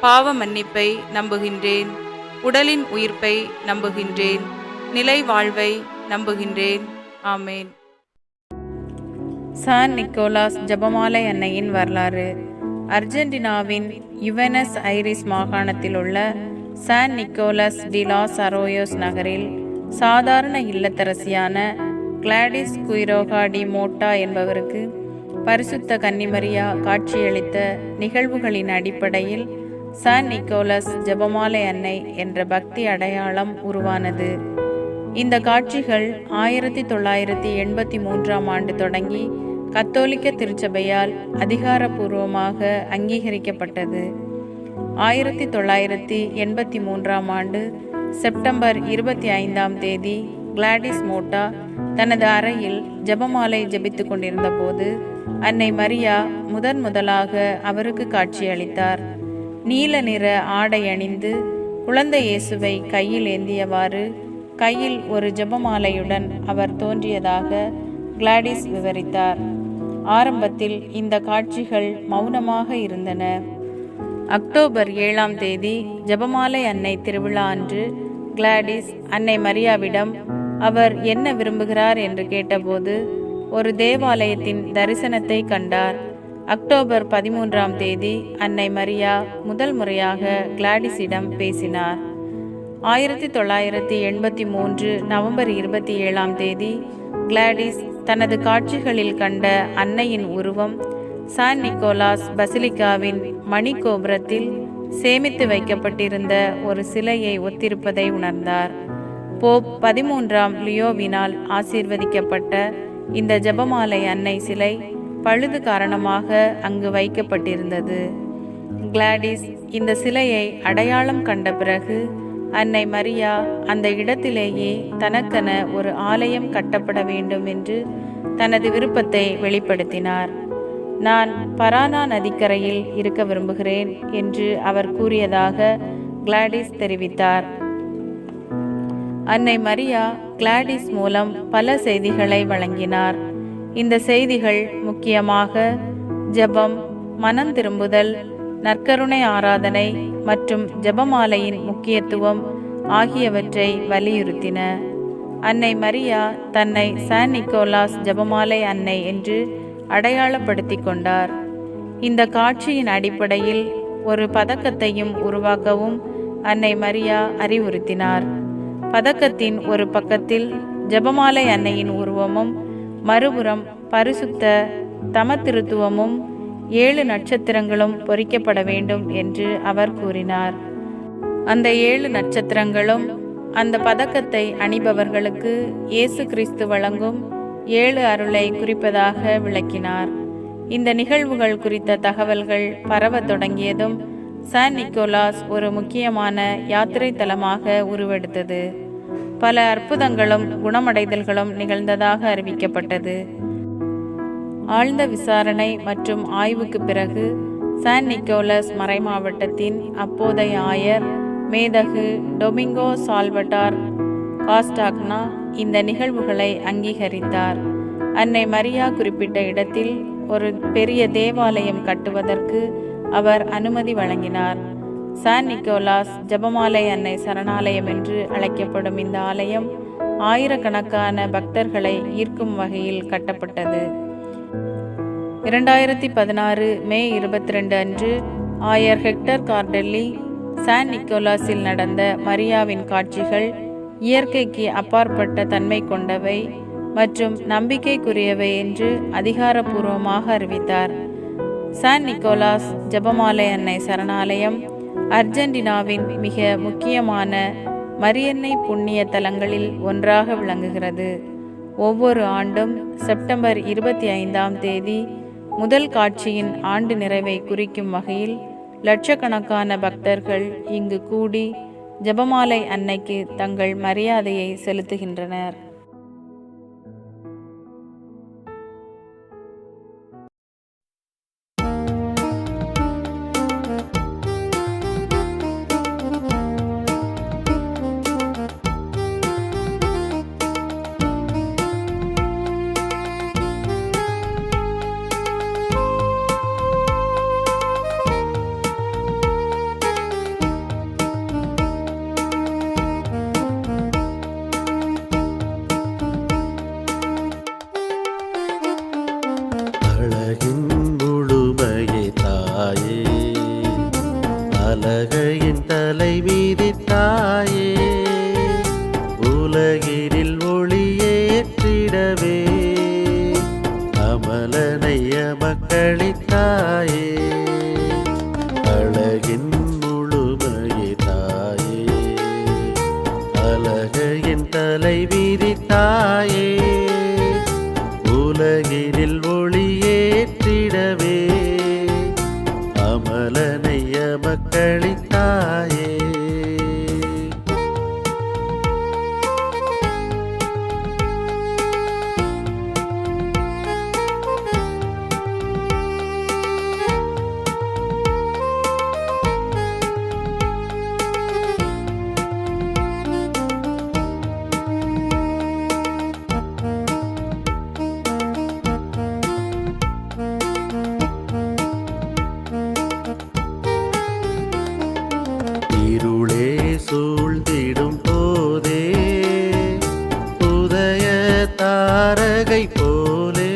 பாவ மன்னிப்பை நம்புகின்றேன். உடலின் உயிர்ப்பை நம்புகின்றேன். நிலை வாழ்வை நம்புகின்றேன். ஆமேன். சான் நிக்கோலாஸ் ஜபமாலை அன்னையின் வரலாறு. அர்ஜென்டினாவின் யுவெனஸ் ஐரிஸ் மாகாணத்தில் உள்ள சான் நிக்கோலஸ் டிலாஸ் அரோயோஸ் நகரில் சாதாரண இல்லத்தரசியான கிளாடிஸ் குயிரோகா டி மோட்டா என்பவருக்கு பரிசுத்த கன்னிமரியா காட்சியளித்த நிகழ்வுகளின் அடிப்படையில் சான் நிக்கோலஸ் ஜெபமாலை அன்னை என்ற பக்தி அடையாளம் உருவானது. இந்த காட்சிகள் ஆயிரத்தி தொள்ளாயிரத்தி எண்பத்தி மூன்றாம் ஆண்டு தொடங்கி கத்தோலிக்க திருச்சபையால் அதிகாரப்பூர்வமாக அங்கீகரிக்கப்பட்டது. ஆயிரத்தி தொள்ளாயிரத்தி எண்பத்தி மூன்றாம் ஆண்டு செப்டம்பர் இருபத்தி ஐந்தாம் தேதி கிளாடிஸ் மோட்டா தனது அறையில் ஜெபமாலை ஜபித்து கொண்டிருந்த போது அன்னை மரியா முதன் முதலாக அவருக்கு காட்சியளித்தார். நீல நிற ஆடை அணிந்து குழந்தை இயேசுவை கையில் ஏந்தியவாறு கையில் ஒரு ஜெபமாலையுடன் அவர் தோன்றியதாக கிளாடிஸ் விவரித்தார். ஆரம்பத்தில் இந்த காட்சிகள் மௌனமாக இருந்தன. அக்டோபர் ஏழாம் தேதி ஜெபமாலை அன்னை திருவிழா அன்று கிளாடிஸ் அன்னை மரியாவிடம் அவர் என்ன விரும்புகிறார்? என்று கேட்டபோது ஒரு தேவாலயத்தின் தரிசனத்தை கண்டார். அக்டோபர் பதிமூன்றாம் தேதி அன்னை மரியா முதல் முறையாக கிளாடிஸிடம் பேசினார். ஆயிரத்தி தொள்ளாயிரத்தி எண்பத்தி மூன்று நவம்பர் இருபத்தி ஏழாம் தேதி கிளாடிஸ் தனது காட்சிகளில் கண்ட அன்னையின் உருவம் சான் நிக்கோலாஸ் பசிலிக்காவின் மணிக்கோபுரத்தில் சேமித்து வைக்கப்பட்டிருந்த ஒரு சிலையை ஒத்திருப்பதை உணர்ந்தார். போப் பதிமூன்றாம் லியோவினால் ஆசீர்வதிக்கப்பட்ட இந்த ஜெபமாலை அன்னை சிலை பழுது காரணமாக அங்கு வைக்கப்பட்டிருந்தது. கிளாடிஸ் இந்த சிலையை அடையாளம் கண்ட பிறகு அன்னை மரியா அந்த இடத்திலேயே தனக்கென ஒரு ஆலயம் கட்டப்பட வேண்டும் என்று தனது விருப்பத்தை வெளிப்படுத்தினார். நான் பரானா நதிக்கரையில் இருக்க விரும்புகிறேன் என்று அவர் கூறியதாக கிளாடிஸ் தெரிவித்தார். அன்னை மரியா கிளாடிஸ் மூலம் பல செய்திகளை வழங்கினார். இந்த செய்திகள் முக்கியமாக ஜெபம் மனம் திரும்புதல் நற்கருணை ஆராதனை மற்றும் ஜெபமாலையின் முக்கியத்துவம் ஆகியவற்றை வலியுறுத்தின. அன்னை மரியா தன்னை சான் நிக்கோலாஸ் ஜெபமாலை அன்னை என்று அடையாளப்படுத்தி கொண்டார். இந்த காட்சியின் அடிப்படையில் ஒரு பதக்கத்தையும் உருவாக்கவும் அன்னை மரியா அறிவுறுத்தினார். பதக்கத்தின் ஒரு பக்கத்தில் ஜெபமாலை அன்னையின் உருவமும் மறுபுறம் பரிசுத்த தமத்திருத்துவமும் ஏழு நட்சத்திரங்களும் பொறிக்கப்பட வேண்டும் என்று அவர் கூறினார். அந்த ஏழு நட்சத்திரங்களும் அந்த பதக்கத்தை அணிபவர்களுக்கு இயேசு கிறிஸ்து வழங்கும் ஏழு அருளை குறிப்பதாக விளக்கினார். இந்த நிகழ்வுகள் குறித்த தகவல்கள் பரவத் தொடங்கியதும் சான் நிக்கோலாஸ் ஒரு முக்கியமான யாத்திரை தலமாக உருவெடுத்தது. பல அற்புதங்களும் குணமடைதல்களும் நிகழ்ந்ததாக அறிவிக்கப்பட்டது. ஆழ்ந்த விசாரணை மற்றும் ஆய்வுக்கு பிறகு சான் நிக்கோலஸ் மறைமாவட்டத்தின் அப்போதைய ஆயர் மேதகு டொமிங்கோ சால்வட்டார் காஸ்டாக்னா இந்த நிகழ்வுகளை அங்கீகரித்தார். அன்னை மரியா குறிப்பிட்ட இடத்தில் ஒரு பெரிய தேவாலயம் கட்டுவதற்கு அவர் அனுமதி வழங்கினார். சான் நிக்கோலாஸ் ஜெபமாலை அன்னை சரணாலயம் என்று அழைக்கப்படும் இந்த ஆலயம் ஆயிரக்கணக்கான பக்தர்களை ஈர்க்கும் வகையில் கட்டப்பட்டது. இரண்டாயிரத்தி பதினாறு மே இருபத்தி ரெண்டு அன்று ஆயர் ஹெக்டர் கார்டெல்லி சான் நிக்கோலாஸில் நடந்த மரியாவின் காட்சிகள் இயற்கைக்கு அப்பாற்பட்ட தன்மை கொண்டவை மற்றும் நம்பிக்கைக்குரியவை என்று அதிகாரப்பூர்வமாக அறிவித்தார். சான் நிக்கோலாஸ் ஜெபமாலை அன்னை சரணாலயம் அர்ஜென்டினாவின் மிக முக்கியமான மரியன்னை புண்ணிய தலங்களில் ஒன்றாக விளங்குகிறது. ஒவ்வொரு ஆண்டும் செப்டம்பர் இருபத்தி ஐந்தாம் தேதி முதல் காட்சியின் ஆண்டு நிறைவை குறிக்கும் வகையில் லட்சக்கணக்கான பக்தர்கள் இங்கு கூடி ஜெபமாலை அன்னைக்கு தங்கள் மரியாதையை செலுத்துகின்றனர். தாரகை போலே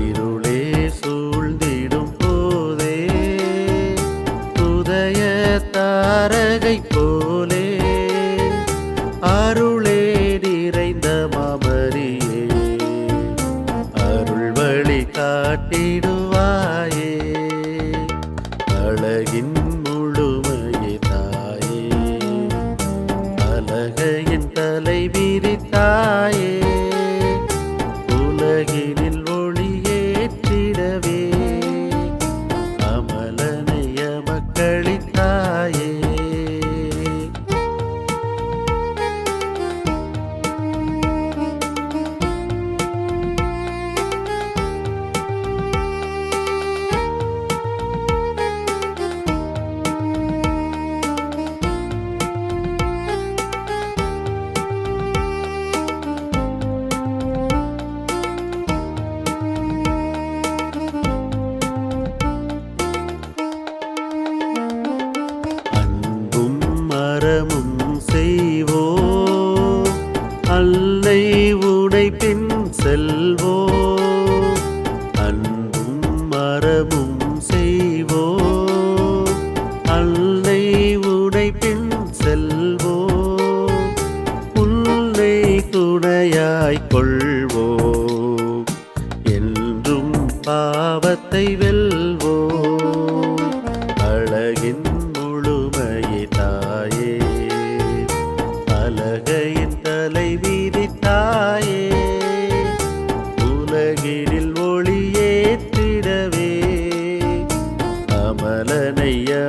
இருளே சூழ்ந்திடும் போதே உதய தாரகை போலே அருளே நிறைந்த மாமரியே அருள் வழி காட்டிடுவாயே அழகின் முழுமையே தாயே அழகையின் தலைவிரி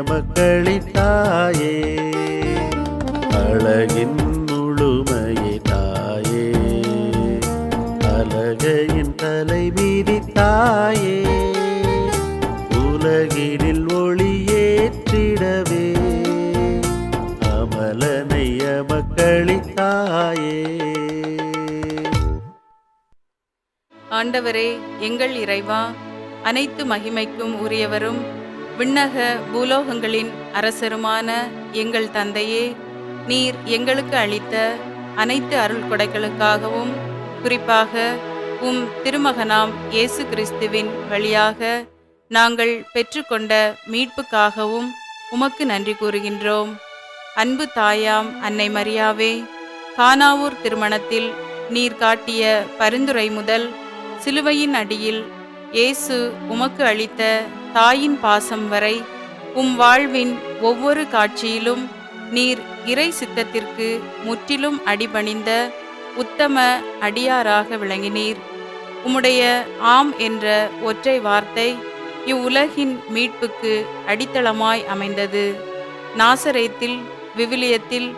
மக்களித்தாயே அழகின் முழுமையை தாயே அழகையின் தலை மீதி தாயே உலகினில் ஒளியேற்றிடவே அமலனைய மக்களித்தாயே ஆண்டவரே எங்கள் இறைவா அனைத்து மகிமைக்கும் உரியவரும் விண்ணக பூலோகங்களின் அரசருமான எங்கள் தந்தையே நீர் எங்களுக்கு அளித்த அனைத்து அருள் கொடைகளுக்காகவும் குறிப்பாக உம் திருமகனாம் இயேசு கிறிஸ்துவின் வழியாக நாங்கள் பெற்றுக்கொண்ட மீட்புக்காகவும் உமக்கு நன்றி கூறுகின்றோம். அன்பு தாயாம் அன்னை மரியாவே கானாவூர் திருமணத்தில் நீர் காட்டிய பரிந்துரை முதல் சிலுவையின் அடியில் இயேசு உமக்கு அளித்த தாயின் பாசம் வரை உம் வாழ்வின் ஒவ்வொரு காட்சியிலும் நீர் இறை சித்தத்திற்கு முற்றிலும் அடிபணிந்த உத்தம அடியாராக விளங்கினீர். உம்முடைய ஆம் என்ற ஒற்றை வார்த்தை இவ்வுலகின் மீட்புக்கு அடித்தளமாய் அமைந்தது. நாசரேத்தில் விவிலியத்தில்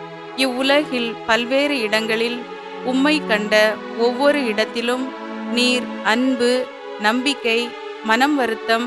இவ்வுலகில் பல்வேறு இடங்களில் உம்மை கண்ட ஒவ்வொரு இடத்திலும் நீர் அன்பு நம்பிக்கை மனம் வருத்தம்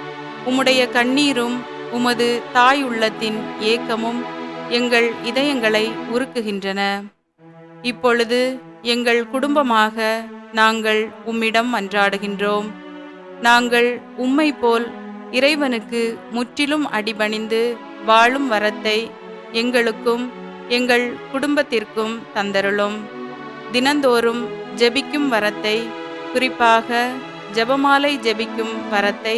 உம்முடைய கண்ணீரும் உமது தாய் உள்ளத்தின் ஏக்கமும் எங்கள் இதயங்களை உருக்குகின்றன. இப்பொழுது எங்கள் குடும்பமாக நாங்கள் உம்மிடம் அன்றாடுகின்றோம். நாங்கள் உம்மை போல் இறைவனுக்கு முற்றிலும் அடிபணிந்து வாழும் வரத்தை எங்களுக்கும் எங்கள் குடும்பத்திற்கும் தந்தருளும். தினந்தோறும் ஜெபிக்கும் வரத்தை குறிப்பாக ஜெபமாலை ஜெபிக்கும் வரத்தை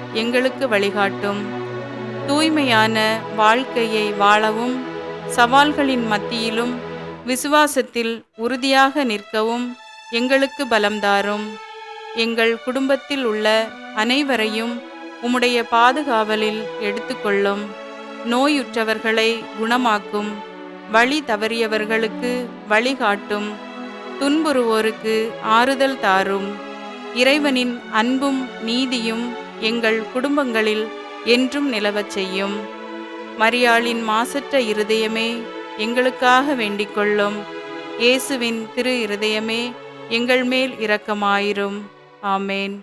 எங்களுக்கு வழிகாட்டும். தூய்மையான வாழ்க்கையை வாழவும் சவால்களின் மத்தியிலும் விசுவாசத்தில் உறுதியாக நிற்கவும் எங்களுக்கு பலம் தாரும். எங்கள் குடும்பத்தில் உள்ள அனைவரையும் உம்முடைய பாதுகாவலில் எடுத்துக்கொள்ளும். நோயுற்றவர்களை குணமாக்கும். வழி தவறியவர்களுக்கு வழிகாட்டும். துன்புறுவோருக்கு ஆறுதல் தாரும். இறைவனின் அன்பும் நீதியும் எங்கள் குடும்பங்களில் என்றும் நிலவச் செய்யும். மரியாளின் மாசற்ற இருதயமே எங்களுக்காக வேண்டிக் கொள்ளும். இயேசுவின் திரு இருதயமே எங்கள் மேல் இரக்கமாயிரும். ஆமேன்.